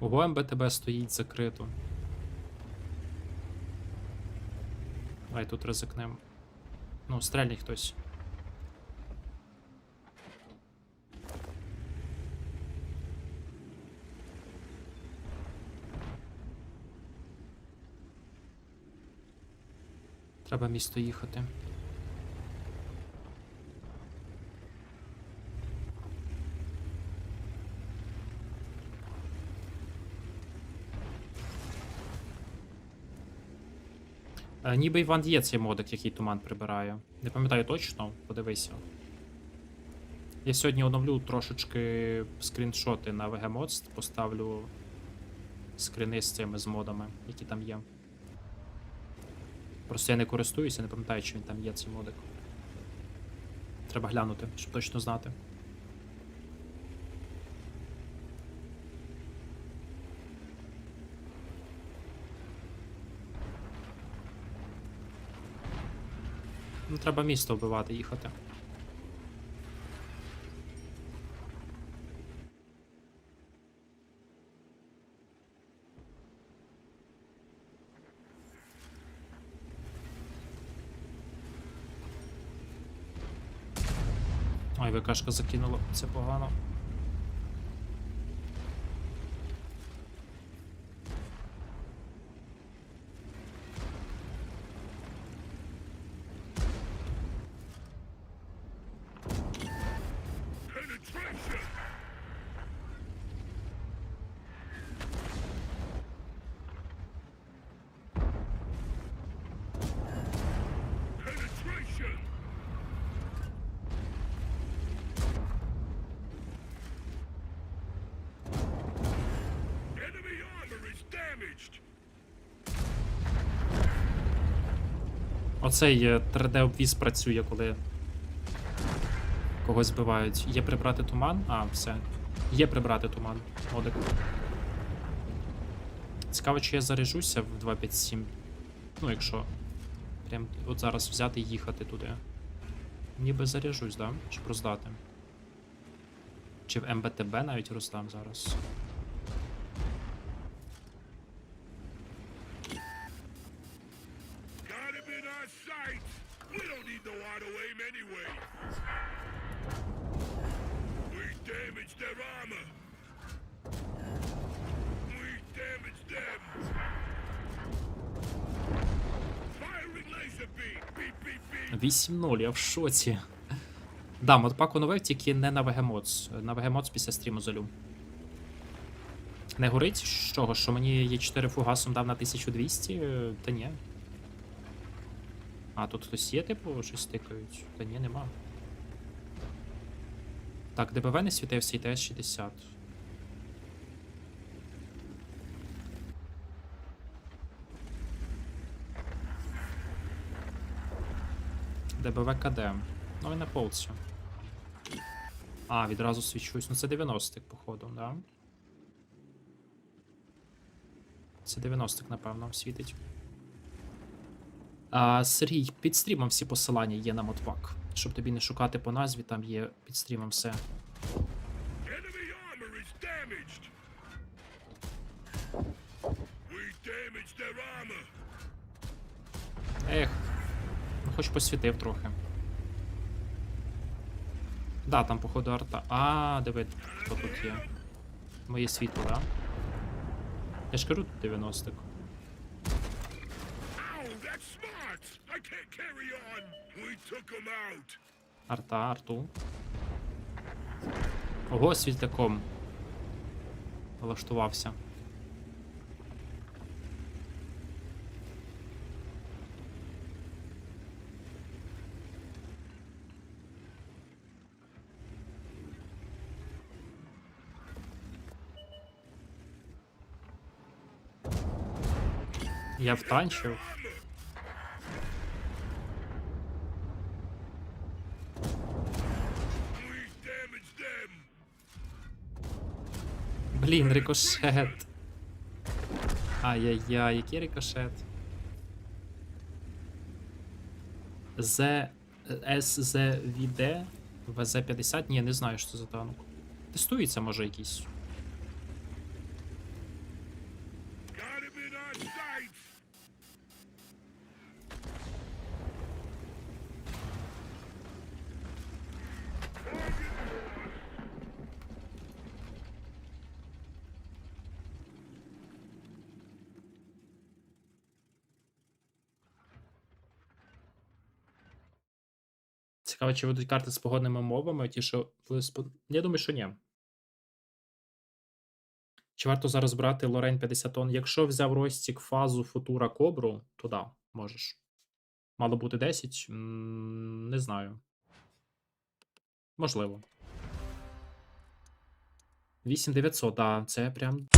Ого, МБТБ стоїть закрито. Давай тут ризикнем. Ну, стрельній хтось. Треба місто їхати. Е, Ніби Іван є цей модик, який туман прибирає. Не пам'ятаю точно, подивися. Я сьогодні оновлю трошечки скріншоти на VGMods, поставлю скріни з цими з модами, які там є. Просто я не користуюся, не пам'ятаю, чи він там є цей модик. Треба глянути, щоб точно знати. Ну, треба місто вбивати, їхати. Ой, ВКшка закинула, це погано. Оцей е, 3D-обвіз працює, коли когось збивають. Є прибрати туман? А, все. Є прибрати туман. Модик. Цікаво, чи я заряжуся в 257. Ну, якщо. Прям от зараз взяти і їхати туди. Ніби заряжусь, да? Щоб роздати. Чи в МБТБ навіть роздам зараз. 8-0, я в шоці. Да, модпак оновив, тільки не на VGMods. На VGMods після стріму залю. Не горить з чого, що мені є 4 фугасом дав на 1200? Е, Та ні. А, тут хтось є, типу, щось тикають? Та ні, нема. Так, ДБВ не світився і ТС-60. ДБВ КД. Ну і на полці. А, відразу свічусь. Ну це 90-к, походу, да? Це 90-к, напевно, світить. А, Сергій, під стрімом всі посилання є на модпак. Щоб тобі не шукати по назві, там є під стрімом все. Ех, хоч посвітив трохи. Да, там, походу, арта. А, диви, хто тут є. Моє світло, да? Я ж кажу, тут 90-к. Ow, that's smart! I can't carry on! We took him out! Арта, арту. Ого, світляком. Влаштувався. Я втанчив. Блін, рикошет. Ай-яй-яй, який рикошет. З СЗВД ВЗ-50? Ні, не знаю, що за танк. Тестується, може, якийсь. Цікаво, чи ведуть карти з погодними умовами, ті, що Я думаю, що ні. Чи варто зараз брати Лорень 50 тонн? Якщо взяв Ростік фазу Футура Кобру, то да, можеш. Мало бути 10? Не знаю. Можливо. 8900, да, це прям